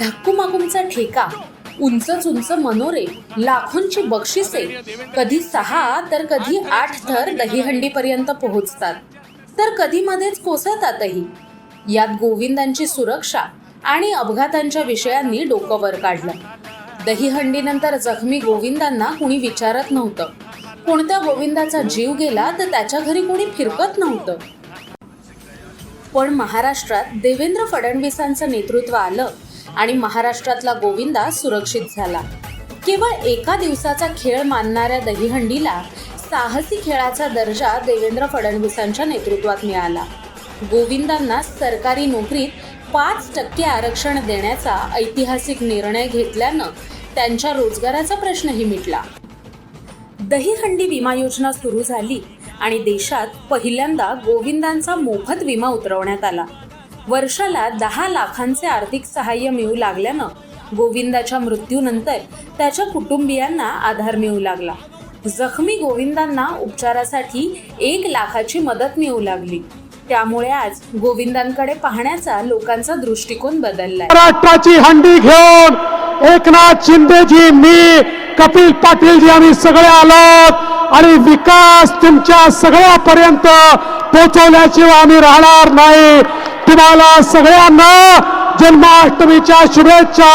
ढक्कूमाकुमचा ठेका उंच उंच मनोरे लाखोंची बक्षिसे कधी सहा तर कधी आठ थर दहीहंडीपर्यंत पोहोचतात. तर कधी मध्येच कोसळतातही. यात गोविंदांची सुरक्षा आणि अपघातांच्या विषयांनी डोकं वर काढलं. दहीहंडीनंतर जखमी गोविंदांना कुणी विचारत नव्हतं. कोणत्या गोविंदाचा जीव गेला तर त्याच्या घरी कोणी फिरकत नव्हतं. पण महाराष्ट्रात देवेंद्र फडणवीसांचं नेतृत्व आलं आणि महाराष्ट्रातला गोविंदा सुरक्षित झाला. केवळ एका दिवसाचा खेळ मानणाऱ्या दहीहंडीला साहसी खेळाचा दर्जा देवेंद्र फडणवीसांच्या नेतृत्वात मिळाला. गोविंदांना सरकारी नोकरीत पाच टक्के आरक्षण देण्याचा ऐतिहासिक निर्णय घेतल्यानं त्यांच्या रोजगाराचा प्रश्नही मिटला. दहीहंडी विमा योजना सुरू झाली आणि देशात पहिल्यांदा गोविंदांचा मोफत विमा उतरवण्यात आला. वर्षाला दहा लाखांचे आर्थिक सहाय्य मिळू लागल्यानं गोविंदाच्या मृत्यूनंतर त्याच्या कुटुंबियांना आधार मिळू लागला. जखमी गोविंदांना उपचारासाठी एक लाखाची मदत मिळू लागली. त्यामुळे आज गोविंदांकडे पाहण्याचा लोकांचा दृष्टिकोन बदललाय. महाराष्ट्राची हंडी घेऊन एकनाथ शिंदेजी मी कपिल पाटीलजी आम्ही सगळे आलो आणि विकास तुमच्या सगळ्यापर्यंत पोहोचवल्याशिवाय आम्ही राहणार नाही. तुम्हाला सगळ्यांना जन्माष्टमीच्या शुभेच्छा.